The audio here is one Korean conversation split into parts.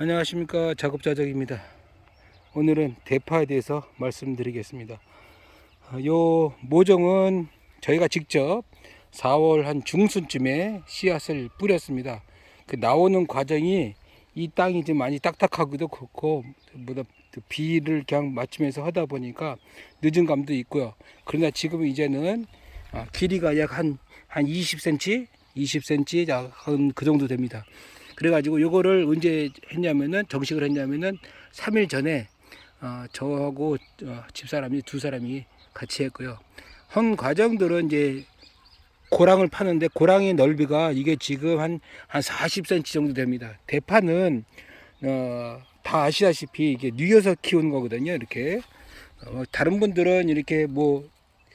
안녕하십니까 작업자적입니다. 오늘은 대파에 대해서 말씀드리겠습니다. 아, 요 모종은 저희가 직접 4월 한 중순쯤에 씨앗을 뿌렸습니다. 그 나오는 과정이 이 땅이 좀 많이 딱딱하기도 그렇고 뭐다 그 비를 그냥 맞추면서 하다 보니까 늦은 감도 있고요. 그러나 지금 이제는 아, 길이가 약 한 한 20cm, 20cm 약 한 그 정도 됩니다. 그래가지고 요거를 언제 했냐면은 정식을 했냐면은 3일 전에 어, 저하고 어, 집사람이 두 사람이 같이 했고요. 한 과정들은 이제 고랑을 파는데 고랑의 넓이가 이게 지금 한, 한 40cm 정도 됩니다. 대파는, 어, 다 아시다시피 이게 뉘어서 키우는 거거든요. 이렇게. 어, 다른 분들은 이렇게 뭐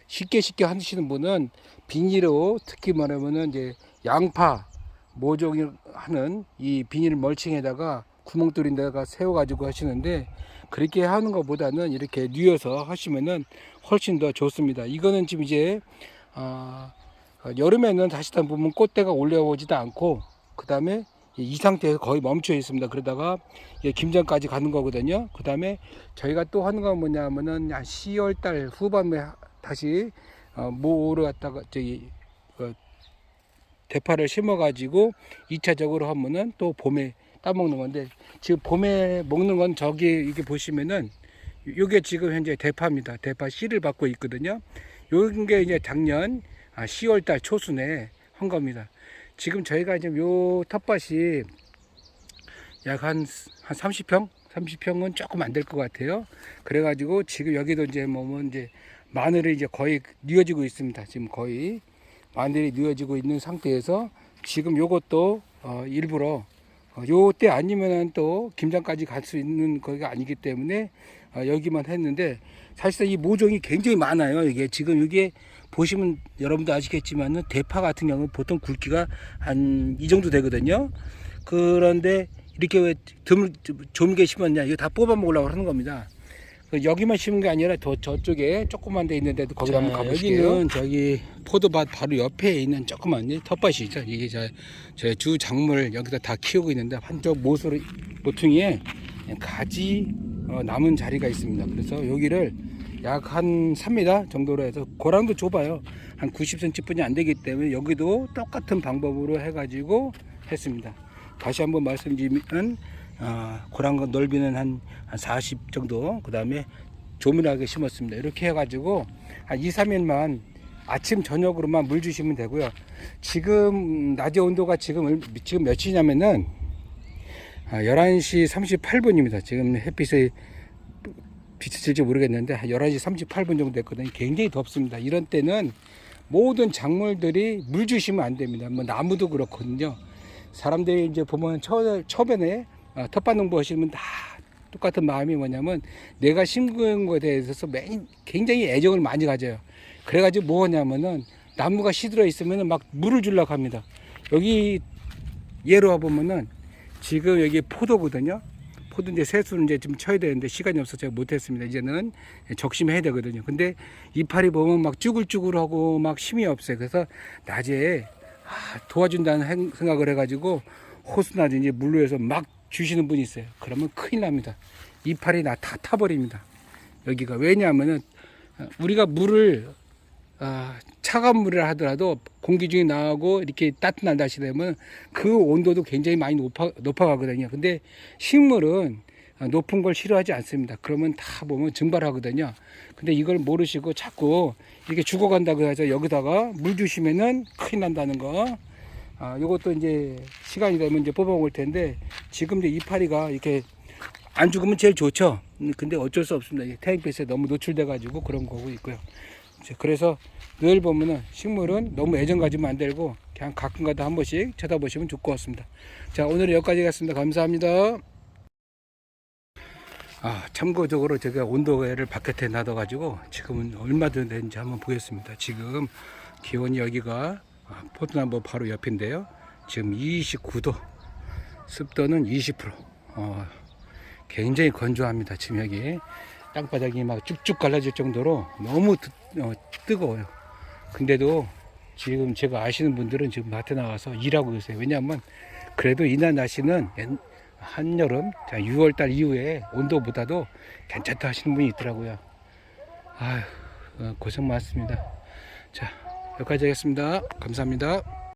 쉽게 쉽게 하시는 분은 비닐로 특히 말하면은 이제 양파 모종이 하는 이 비닐 멀칭에다가 구멍 뚫린 데다가 세워가지고 하시는데 그렇게 하는 것보다는 이렇게 뉘어서 하시면은 훨씬 더 좋습니다. 이거는 지금 이제 아, 어, 여름에는 다시 다 보면 꽃대가 올라오지도 않고 그 다음에 이 상태에서 거의 멈춰 있습니다. 그러다가 김장까지 가는 거거든요. 그 다음에 저희가 또 하는 건 뭐냐면은 한 10월 달 후반에 하- 다시 어, 모를 갖다가 저기 어, 대파를 심어가지고 2차적으로 하면은 또 봄에 따먹는 건데 지금 봄에 먹는 건 저기 이게 보시면은 요게 지금 현재 대파입니다. 대파 씨를 받고 있거든요. 요게 이제 작년 아, 10월 달 초순에 한 겁니다. 지금 저희가 지금 요 텃밭이 약한 한 30평? 30평은 조금 안 될 것 같아요. 그래가지고 지금 여기도 이제 뭐면 이제 마늘이 이제 거의 뉘어지고 있습니다. 지금 거의 마늘이 뉘어지고 있는 상태에서 지금 요것도 어, 일부러 어, 요때 아니면은 또 김장까지 갈 수 있는 거가 아니기 때문에 어, 여기만 했는데 사실상 이 모종이 굉장히 많아요. 이게 지금 이게 보시면 여러분도 아시겠지만은 대파 같은 경우는 보통 굵기가 한 이 정도 되거든요. 그런데 이렇게 왜 드물 조미게 심었냐 이거 다 뽑아 먹으려고 하는 겁니다. 그 여기만 심은 게 아니라 더 저쪽에 조그만 데 있는데도 거기 자, 한번 가보실게요. 여기는 저기 포도밭 바로 옆에 있는 조그만 이 텃밭이 있죠. 이게 저, 저주 작물 여기다 다 키우고 있는데 한쪽 모서리 모퉁이에 가지 어, 남은 자리가 있습니다. 그래서 여기를 약 한 3m 정도로 해서 고랑도 좁아요. 한 90cm 뿐이 안 되기 때문에 여기도 똑같은 방법으로 해가지고 했습니다. 다시 한번 말씀드리면 어, 고랑과 넓이는 한, 한 40 정도 그 다음에 조밀하게 심었습니다. 이렇게 해가지고 한 2, 3일만 아침 저녁으로만 물 주시면 되고요. 지금 낮의 온도가 지금 얼- 지금 몇이냐면은 아, 11시 38분입니다. 지금 햇빛이 비쳤을지 모르겠는데 한 11시 38분 정도 됐거든요. 굉장히 덥습니다. 이런 때는 모든 작물들이 물 주시면 안 됩니다. 뭐 나무도 그렇거든요. 사람들이 이제 보면 처, 처음에 어, 텃밭 농부 하시면 다 똑같은 마음이 뭐냐면 내가 심은 거에 대해서 매일 굉장히 애정을 많이 가져요. 그래가지고 뭐 하냐면은 나무가 시들어 있으면 막 물을 주려고 합니다. 여기 예로 와 보면은 지금 여기 포도거든요. 포도 이제 세수는 이제 좀 쳐야 되는데 시간이 없어서 제가 못했습니다. 이제는 적심해야 되거든요. 근데 이파리 보면 막 쭈글쭈글하고 막 힘이 없어요. 그래서 낮에 아, 도와준다는 행- 생각을 해가지고 호수나 이제 물로 해서 막 주시는 분이 있어요. 그러면 큰일 납니다. 이파리 나 다 타버립니다. 여기가 왜냐하면은 어, 우리가 물을 아, 차가운 물을 하더라도 공기 중에 나오고 이렇게 따뜻한 날씨 되면 그 온도도 굉장히 많이 높아, 높아가거든요. 근데 식물은 아, 높은 걸 싫어하지 않습니다. 그러면 다 보면 증발하거든요. 근데 이걸 모르시고 자꾸 이렇게 죽어간다고 해서 여기다가 물 주시면은 큰일 난다는 거. 아, 요것도 이제 시간이 되면 이제 뽑아 먹을 텐데 지금 이제 이파리가 이렇게 안 죽으면 제일 좋죠. 음, 근데 어쩔 수 없습니다. 이 태양빛에 너무 노출돼 가지고 그런 거고 있고요. 그래서 늘 보면은 식물은 너무 애정 가지면 안 되고 그냥 가끔가다 한 번씩 쳐다보시면 좋을 것 같습니다. 자 오늘은 여기까지 겠습니다 감사합니다. 아 참고적으로 제가 온도계를 바깥에 놔둬가지고 지금은 얼마 되는지 한번 보겠습니다. 지금 기온이 여기가 아, 포도나무 바로 옆인데요. 지금 29도, 습도는 20%. 어, 굉장히 건조합니다. 지금 여기 땅바닥이 막 쭉쭉 갈라질 정도로 너무 뜨, 어, 뜨거워요. 근데도 지금 제가 아시는 분들은 지금 밭에 나가서 일하고 계세요. 왜냐하면 그래도 이날 날씨는 옛- 한여름, 자, 6월달 이후에 온도보다도 괜찮다 하시는 분이 있더라고요. 아휴, 어, 고생 많습니다. 자, 여기까지 하겠습니다. 감사합니다.